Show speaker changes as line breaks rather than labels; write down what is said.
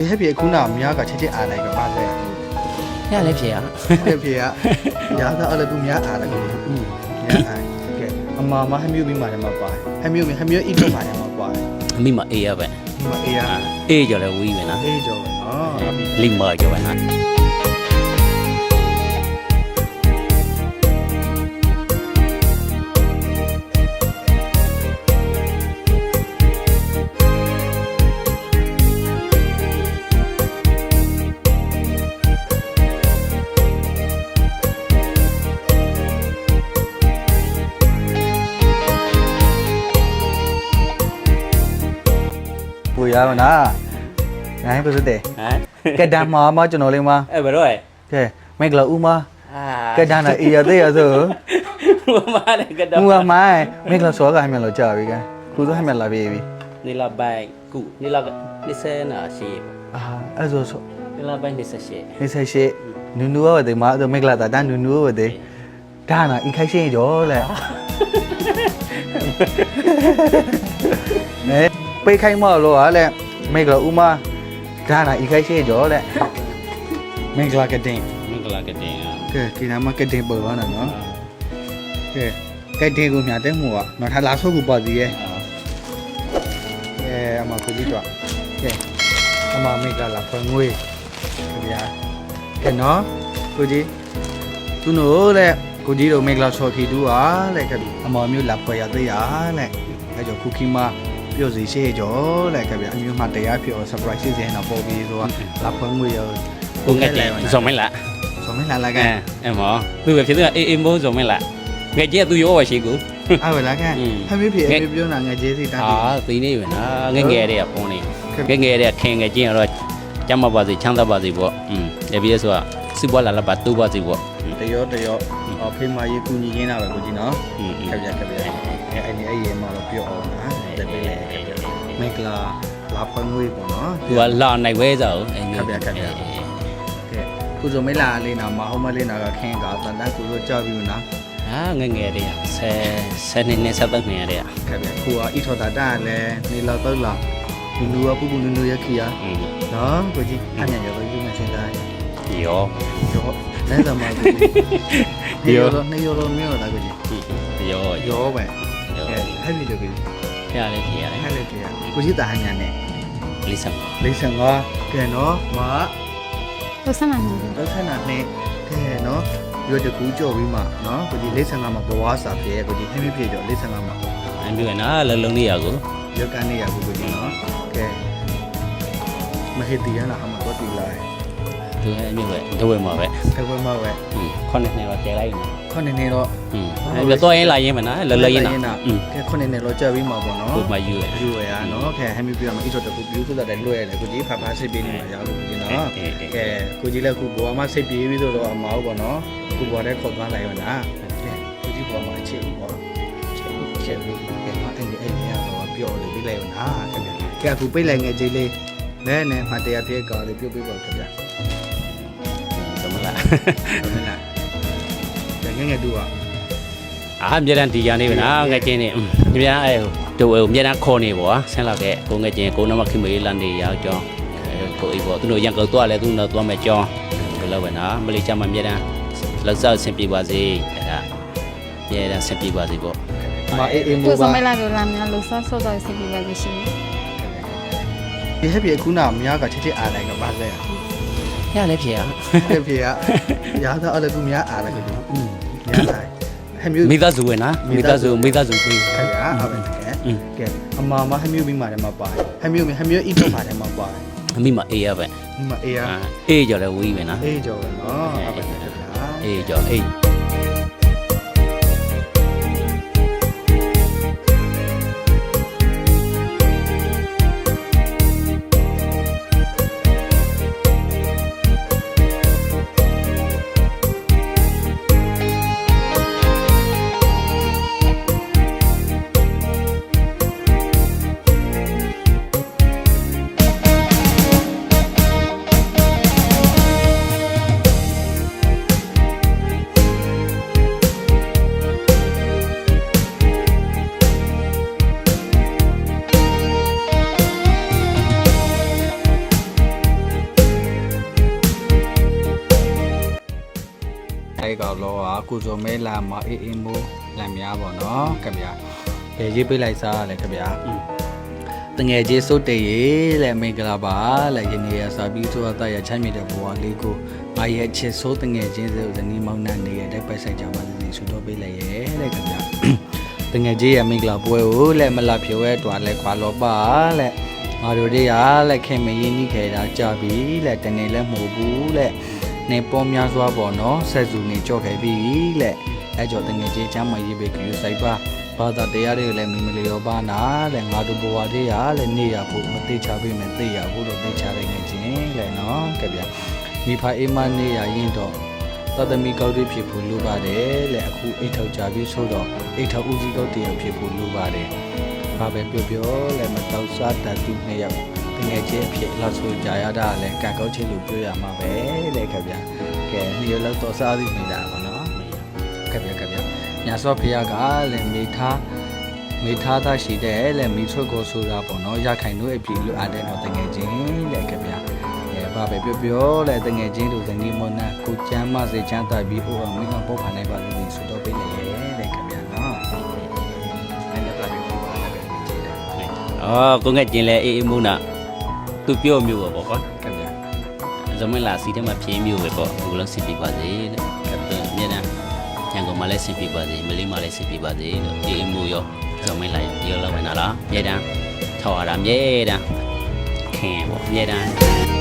ဒီဟက်ပြေခုနအများကချက်ချက်အားလိုက်တော့ပါလေ
ရလည်းဖြစ်ရ
ဟက်ပြေကရာသာအလကူများအားလိုက်ကိုอืมများအားကဲအမမဟမျိုးမိမာတယ်မှာပါဟမျိုးမိဟမျိုးအိတော့ပါတယ်မှာပါ
အမိမအေးရပဲ
ဒီမှာအေးရ
အေးကြော်လည်းဝီးပဲနော်
အေးကြောပဲနော်
လိမ္မာကြော်ပဲနော်
ပူရပါနာနိုင်ပါစတဲ့
ဟမ်
ကဲဒါမမကျွန်တော်လေးမ
အဲ့ဘယ်တော့လဲ
ကဲမိတ်ကလာဦးမ
အာ
ကဲဒါနာအေးရတဲ့ရဆို
ဘာမှလည်းကတော့
မူအမိုင်မိတ်ကလာစောကဟမ်းမလို့ကြာပြီကဲခုစောဟမ်းမလာပြီပြီ
နေလာပိုင်ကုနေလာနေစဲနာရှိ
အာအဲ့ဆိုဆို
နေလာ ပိုင်နေစရှိ
နေဆက်ရှိနူနူဝတဲ့မအဲ့မိတ်ကလာတာတန်နူနူဝတဲ့ဒါနာအခိုင်ရှင်းကြောလေနဲပိတ်ခိုင်းမလို့ဟာလေမိတ်ကလာဦးမဒါနာအခိုင်ရှင်းကြောလေမိတ်ကလာကတင်
မင်္ဂလာကတဲ့အာ
ကဲဒီနာမကတင်ပေါ်ပါနော်ကဲကဲတင်ကိုမြတ်တဲ့မှုကနော်ထားလာဆော့ကူပါစီရဲ့အဲအမကိုကြီးတော့ကဲအမမိတ်ကလာဖွင့်ငွေခင်ဗျာကဲနော်ကိုကြီးသူတို့လေကိုကြီးတို့မိတ်ကလာဆော်ခီတူဟာလေကဲအမမျိုးလာဖွင့်ရသေးရလေအဲကြောင့်ခုခီမ ပြောစီရှေ့ကျော်လဲကဗျာအမျိုးမှတရားပြော surprise စီစဉ်တော့ပေါ်ပြီးဆိုတာလာဖွင့်ငွေရော
ကိုငက်တယ်ဇုံမလား
ဇုံမလားလာက
န်အဲ့မောသူပဲဖြစ်သူကအေးအေးမိုးဇုံမလားငယ်ကျဲသူရောပါရှိကူ
အဲ့ဝလာက
န်
ဖမေးဖေအမေပြောတာငယ်ကျဲစီတာ
အာသိနေပဲနော်ငယ်ငယ်တွေကပုံနေငယ်ငယ်တွေကခင်ငယ်ချင်းတော့ကျမပါစေချမ်းသာပါစေပေါ့อืมတပည့်ဆိုတာစီပွားလာလာပါတူပါစေပေါ့
တရောတရောဖေးမရေးကူညီရင်းတာပဲကိုကြီးနော်
ဟု
တ်ကဲ့ဗျာကဲ့ဗျာအဲ့အဲ့ဒီအဲ့ရေမှာတော့ပြောအောင်နော် မက်ကလာလာဖွင့်ငွေပေါ့နော်
သူကလာနိုင်ဝဲစားဦးအဲ့
ခက်ပြခက်ပြကဲကုစုမေးလာလေးနာမဟုတ်မလေးနာကခင်းကတန်တန်းကုစုကြောက်ပြီးနော်
ဟာငယ်ငယ်တဲ့ဆယ်ဆယ်နှစ်နှစ်ဆက်သက်နေရတဲ့
ခက်ပြခုကဤထော်တာတာလည်းနေလောက်တော့လောက်လူလူကပူပူနူနူရခီယာ
อืม
နော်ကိုကြီးအမြန်ရောယူနေစင်တိုင်း
ရော
ရောလဲသမားကိုကြီးရောနေရောနေရောလာကိုကြီး
ရော
ရောပဲ
ရော
ကဲဟဲ့ပြီလို့ကိုကြီး
ဖះလည်းကြည့်ရတယ်
ဟဲ့လေကြည့်ရကိုကြီးတာဟန်ညာနဲ့
လေးဆက်ပါ
လေးဆန်ကကဲနော်မ
ကိုဆက်မှနေ
တယ်လောက်ဆန်တာနဲ့ကဲနော်ရွတ်တကူကြော်ပြီးမှနော်ကိုကြီးလေးဆန်ကမှဘဝစာပြဲကိုကြီးဖြည်းဖြည်းဖြည်းကြော်လေးဆန်ကမှ
အန်ပြီးကနာလုံးလုံးလေးရကို
ရွတ်ကန်နေရကိုကိုကြီးနော်ကဲမဟေတီရလား
သူအဲ့ဒီပဲဒဝဲမှာပဲ
တကွဲမပဲ
อืมခုနှစ်နှစ်တော့ကျဲလိုက်နော်
ခုနှစ်နေတော့
อืมအဲ့ဒီတော့ရင်လာရင်မနော်လောလောရင်နော်อืม
ကဲခုနှစ်နေတော့ကြော်ပြီးမှပေါ့နော်
ကိုမယူရ
ယူရနော်ကဲဟမ်းမပြေမှာအစ်တော့တကူပြူဆိုတာလည်းလွှဲရတယ်ကိုကြီးဖာဖာစိတ်ပေးနေမှာရလို့ကိုကြီးနော်
အေးအေး
ကဲကိုကြီးလည်းခုဘဝမှာစိတ်ပြေးပြီးဆိုတော့အမဟုတ်ပေါ့နော်ခုဘဝနဲ့ခေါ်သွားလိုက်ရောလားကဲကိုကြီးဘဝမှာအချစ်ဘူးပေါ့ချစ်ဘူးချစ်ဘူးကဲမအဲ့ဒီအဲ့ဒီရတော့ပြောလို့ပြီးလိုက်ရောလားခင်ဗျကဲအခုပိတ်လိုက်ငယ်ကြီးလေးနဲနဲမတရားပြေကောလေးပြုတ်ပြီးပေါ့ခင်ဗျ
သမလား
ဟု တယ်ငယ်ငယ်တူอ่ะ
အာအမြဲတမ်းဒီရနေပဲနော်ငယ်ချင်းနေအများအဲတူအဲအမြဲတမ်းခေါ်နေပေါ့ဆင်းလောက်တဲ့ကိုငယ်ချင်းကိုနမခင်မေးလန်နေရောက်ကြောင်းကိုအေးပေါ့သူတို့ရန်ကုန်သွားလဲသူတို့သွားမယ်ကြောင်းဘယ်လိုပဲနော်မလေးချမအမြဲတမ်းလောက်စားဆင်ပြေပါစေအဲ့ဒါအမြဲတမ်းဆင်ပြေပါစေပေါ့
မအေးအေးမိုးပါ
ကိုစမလာလိုလာများလောက်စားဆော့တော့ဆင်ပြေပါစေရှင်
ဒီဟဲ့ပြခုနအများကချစ်ချစ်အားလိုက်တော့ပါလဲ
ရလည်းဖြစ်ရ
ဟက်ပြေကရာသာအလကူများအားလိုက်ကိုများလိုက်ဟက်မျိုး
မိသားစုဝင်နော်မိသားစုမိသားစုပြီး
ခင်ဗျာဟုတ်ပဲကဲ
อืม
ကဲအမမဟမျိုးမိမာတယ်မှာပါတယ်ဟမျိုးဟမျိုးဣတော့ပါတယ်မှာပါတယ်
အမိမအေးရပဲ
ဒီမှာအေးရ
အာအေးကြော်လည်းဝီးပဲနော်
အေးကြော်ပဲနော်ဟုတ်ပဲခင်ဗျာ
အေးကြော်အေး
ရေးကောက်လောကကုစုံမဲလာမအေးအေးမိုးလမ်းများပေါ့နော်ခင်ဗျာဘယ်ရေးပေးလိုက်စားရလဲခင်ဗျာတငယ်ချင်းစုတ်တရေလဲမင်္ဂလာပါလဲယနေ့ရစာပြီးဆိုတာတရချမ်းမြေတဲ့ဘဝလေးကိုမရဲ့ချစ်ဆိုးတငယ်ချင်းစုဇနီးမောင်နှံနေရတဲ့ပိုက်ဆိုင်ကြပါစေဆုတော်ပေးလိုက်ရဲ့တဲ့ခင်ဗျာတငယ်ကြီးရမင်္ဂလာပွဲကိုလက်မလာဖြိုးရဲတွာလက်ခွာလောပါလက်ငါတို့တွေကလက်ခင်မရင်းနှီးခဲ့တာကြပြီလက်တနေလက်မှုဘူးလက် နေပေါ်များစွာပေါ့နော်ဆက်စုနေကြော့ခဲ့ပြီလက်အဲကြောင့်တငယ်ကြီးချမ်းမရေးပေးကြည့်စိုက်ပါဘာသာတရားတွေကိုလည်းမိမလျောပါနာလက်ငါတို့ဘဝတွေရလက်နေရဖို့မသိချပေးမယ်သိရဖို့တော့သိချရနေခြင်းလက်နော်ကြဗျမိဖအေးမနေရရင်တော့သတ္တမီကောက်တွေဖြစ်ဖို့လိုပါတယ်လေအခုအိတ်ထောက်ကြပြီးဆိုတော့အိတ်ထောက်ဦးစီးကောက်တည်းဖြစ်ဖို့လိုပါတယ်ဘာပဲပြောပြောလေမတော့စားတတ်သူနှစ်ယောက် တကယ်ချင်းအဖြစ်လောက်ဆိုကြရတာလေကံကောက်ချင်းလို့ပြောရမှာပဲလေခင်ဗျာကဲနှစ်ယောက်လောက်တော့စားသိနေတာပါနော်ခင်ဗျာခင်ဗျာညာစောဖေကလေမိသားမိသားသားရှိတဲ့လေမိဆွတ်ကိုဆိုတာပေါ့နော်ရခိုင်တို့အပြီလို့အားတဲ့တော့တကယ်ချင်းလေခင်ဗျာအဲဘာပဲပြောပြောလဲတငယ်ချင်းတို့ဇနီးမောနာကိုချမ်းမစေချမ်းသာပြီးဟိုအောင်မင်းအောင်ပုတ်ဖန်နိုင်ပါလိမ့်မယ်ဆိုတော့ပေးလိုက်ရဲ့တဲ့ခင်ဗျာနော်အဲ့ဒါကလည်းပြောပါလားပဲကြည့်တာ
အော်ကိုငယ်ချင်းလဲအေးအေးမိုးနာ သူပြောမျိုးပေါ့ကွာ
ခင်ဗျာ
ဇမင်လာစီထဲမှာပြင်းမျိုးပဲပေါ့ဘူးလုံးစစ်ပြပါစေလို့အဲ့အမြဲတမ်းညံကုန်မလဲစစ်ပြပါစေမလေးမလဲစစ်ပြပါစေလို့အေးအေးမိုးရောဇမင်လာရောပြောလောက်ဝင်တာလားအမြဲတမ်းထောက်ရတာအမြဲတမ်းခင်ပေါ့အမြဲတမ်း